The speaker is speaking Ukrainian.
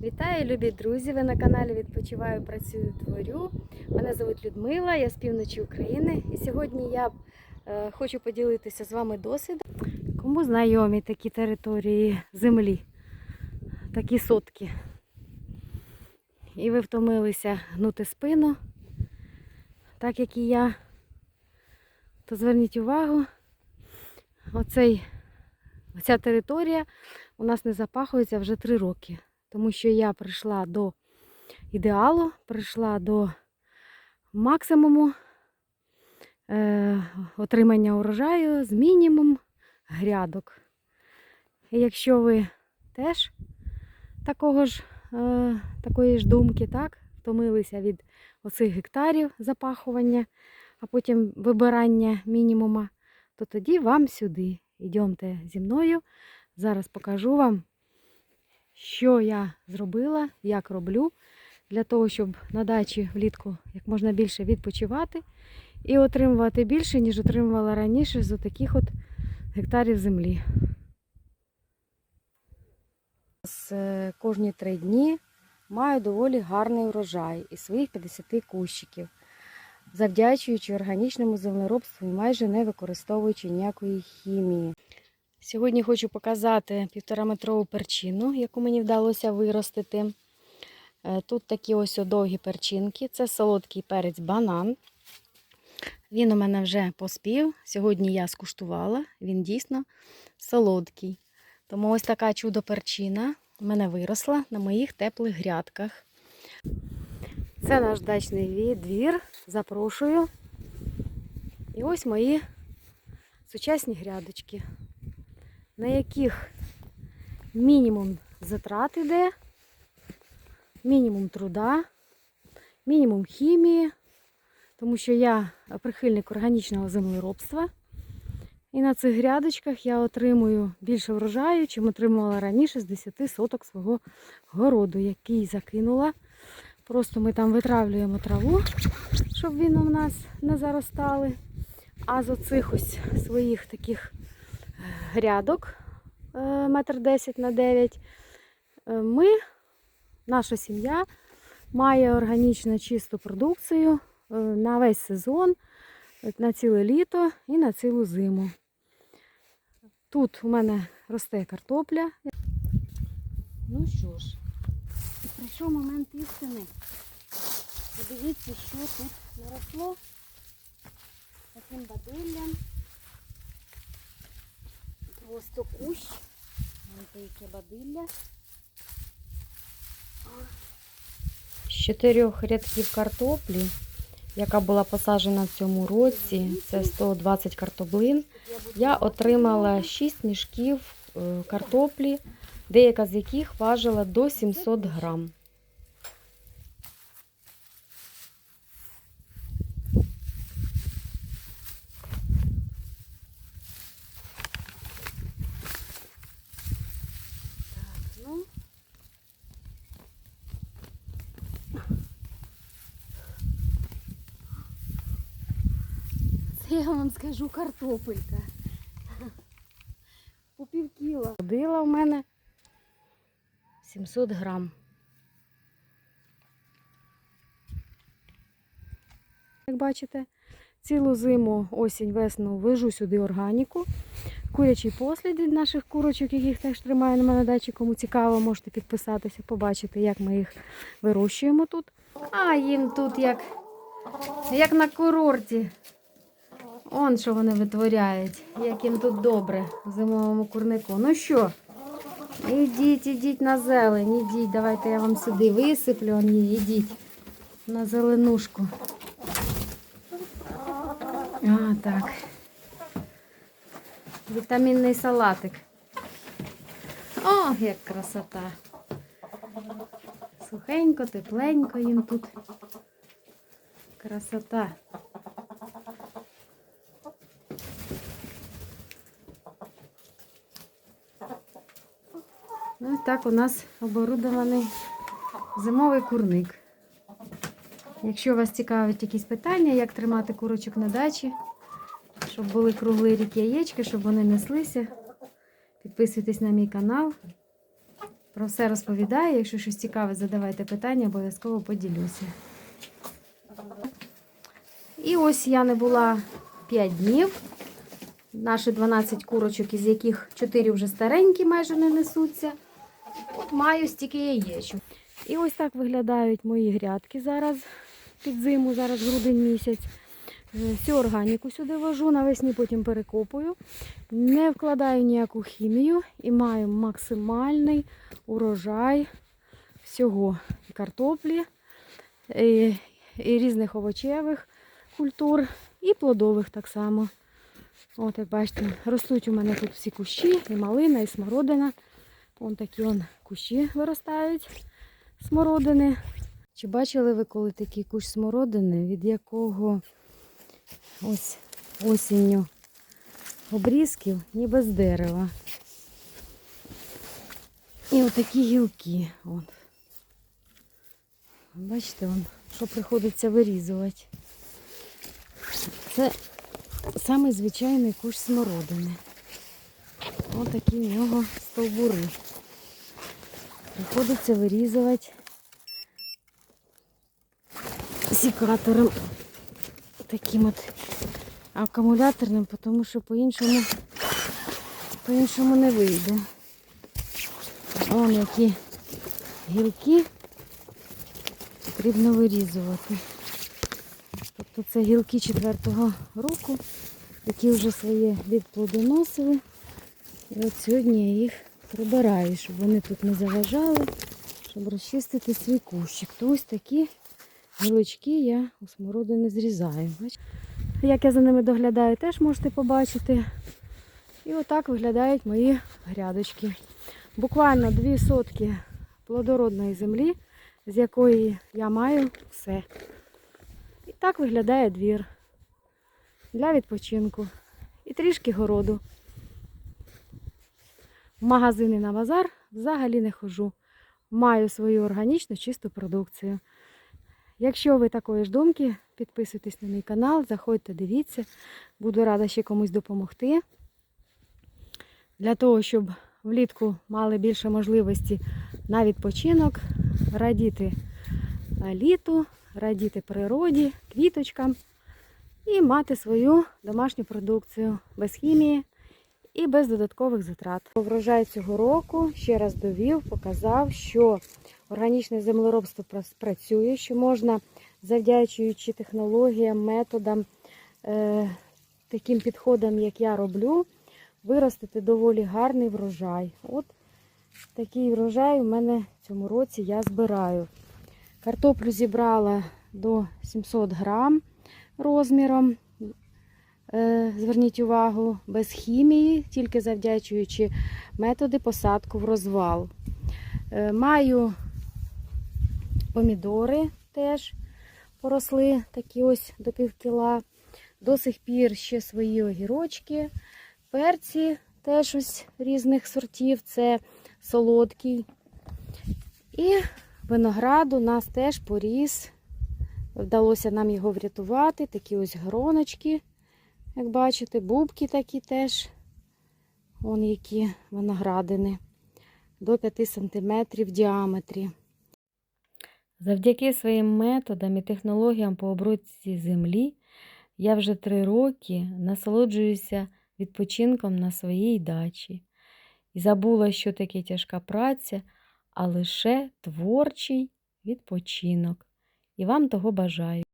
Вітаю, любі друзі! Ви на каналі Відпочиваю, працюю, творю. Мене звуть Людмила, я з півночі України. І сьогодні я е, хочу поділитися з вами досвідом. Кому знайомі такі території землі, такі сотки. І ви втомилися гнути спину, так як і я. То зверніть увагу, оцей, оця територія у нас не запахується вже три роки. Тому що я прийшла до ідеалу, прийшла до максимуму е, отримання урожаю з мінімум грядок. І якщо ви теж такого ж, е, такої ж думки, так, втомилися від оцих гектарів запахування, а потім вибирання мінімума, то тоді вам сюди. Йдемте зі мною. Зараз покажу вам що я зробила, як роблю, для того, щоб на дачі влітку як можна більше відпочивати і отримувати більше, ніж отримувала раніше з таких от гектарів землі. З е, кожні три дні маю доволі гарний урожай із своїх 50 кущиків, завдячуючи органічному землеробству і майже не використовуючи ніякої хімії. Сьогодні хочу показати півтораметрову перчину, яку мені вдалося виростити. Е, Тут такі ось довгі перчинки. Це солодкий перець банан. Він у мене вже поспів. Сьогодні я скуштувала, він дійсно солодкий. Тому ось така чудо-перчина у мене виросла на моїх теплих грядках. Це наш дачний двір. Запрошую. І ось мої сучасні грядочки на яких мінімум затрат іде, мінімум труда, мінімум хімії, тому що я прихильник органічного землеробства. І на цих грядочках я отримую більше врожаю, чим отримувала раніше з 10 соток свого городу, який закинула. Просто ми там витравлюємо траву, щоб він у нас не заростали. А з оцих ось своїх таких грядок е, метр десять на 9. Е, Ми, наша сім'я, має органічно чисту продукцію е, на весь сезон, на ціле літо і на цілу зиму. Тут у мене росте картопля. Ну що ж, прийшов момент істини. Подивіться, що тут наросло таким бадиллям. Просто кущ. Яке бадилля. З чотирьох рядків картоплі, яка була посаджена в цьому році, це 120 картоблин, я отримала 6 мішків е, картоплі, деяка з яких важила до 700 грам. Ну. Я вам скажу картопелька. По пів кіла. Ходила в мене 700 грам. Як бачите, цілу зиму, осінь, весну вижу сюди органіку. Курячий послід від наших курочок, яких теж тримаю на мене дачі. Кому цікаво, можете підписатися, побачити, як ми їх вирощуємо тут. А їм тут як, як на курорті. Он що вони витворяють, як їм тут добре в зимовому курнику. Ну що, ідіть, ідіть на зелень, ідіть, давайте я вам сюди висиплю, ні, ідіть на зеленушку. А, так. Вітамінний салатик. О, як красота. Сухенько, тепленько їм тут. Красота. Так у нас оборудований зимовий курник. Якщо вас цікавить якісь питання, як тримати курочок на дачі, щоб були круглий рік яєчки, щоб вони неслися, підписуйтесь на мій канал. Про все розповідаю. Якщо щось цікаве, задавайте питання, обов'язково поділюся. І ось я не була 5 днів. Наші 12 курочок, із яких 4 вже старенькі, майже не несуться. От маю стільки яєчок. І ось так виглядають мої грядки зараз під зиму, зараз грудень місяць. Е, Всю органіку сюди вожу, навесні потім перекопую. Не вкладаю ніяку хімію і маю максимальний урожай всього і картоплі, і, і різних овочевих культур, і плодових так само. От, як бачите, ростуть у мене тут всі кущі, і малина, і смородина. Вон такі он кущі виростають смородини. Чи бачили ви коли такий кущ смородини, від якого ось осінню обрізків, ніби з дерева. І отакі гілки. От. Бачите, вон, що приходиться вирізувати. Це самий звичайний кущ смородини. Ось такі в нього стовбури. Приходиться вирізувати сікатором таким от акумуляторним, тому що по-іншому по-іншому не вийде. Вон які гілки потрібно вирізувати. Тобто це гілки четвертого року, які вже своє відплодоносили. І от сьогодні я їх прибираю, щоб вони тут не заважали, щоб розчистити свій кущик. То ось такі гілочки я у смородини зрізаю. Як я за ними доглядаю, теж можете побачити. І отак виглядають мої грядочки. Буквально дві сотки плодородної землі, з якої я маю все. І так виглядає двір для відпочинку. І трішки городу. В магазини на базар взагалі не ходжу. Маю свою органічну чисту продукцію. Якщо ви такої ж думки, підписуйтесь на мій канал, заходьте, дивіться. Буду рада ще комусь допомогти. Для того, щоб влітку мали більше можливості на відпочинок, радіти літу, радіти природі, квіточкам і мати свою домашню продукцію без хімії і без додаткових затрат. Врожай цього року ще раз довів, показав, що органічне землеробство працює, що можна, завдячуючи технологіям, методам, е, таким підходам, як я роблю, виростити доволі гарний врожай. От такий врожай у мене в цьому році я збираю. Картоплю зібрала до 700 грам розміром. Е, Зверніть увагу, без хімії, тільки завдячуючи методи посадку в розвал. Е, Маю помідори теж поросли, такі ось до пів кіла. До сих пір ще свої огірочки, перці теж ось різних сортів, це солодкий. І виноград у нас теж поріс. Вдалося нам його врятувати. Такі ось гроночки, як бачите, бубки такі теж. Вон які виноградини. До 5 см в діаметрі. Завдяки своїм методам і технологіям по обробці землі я вже три роки насолоджуюся відпочинком на своїй дачі. І забула, що таке тяжка праця, а лише творчий відпочинок. І вам того бажаю.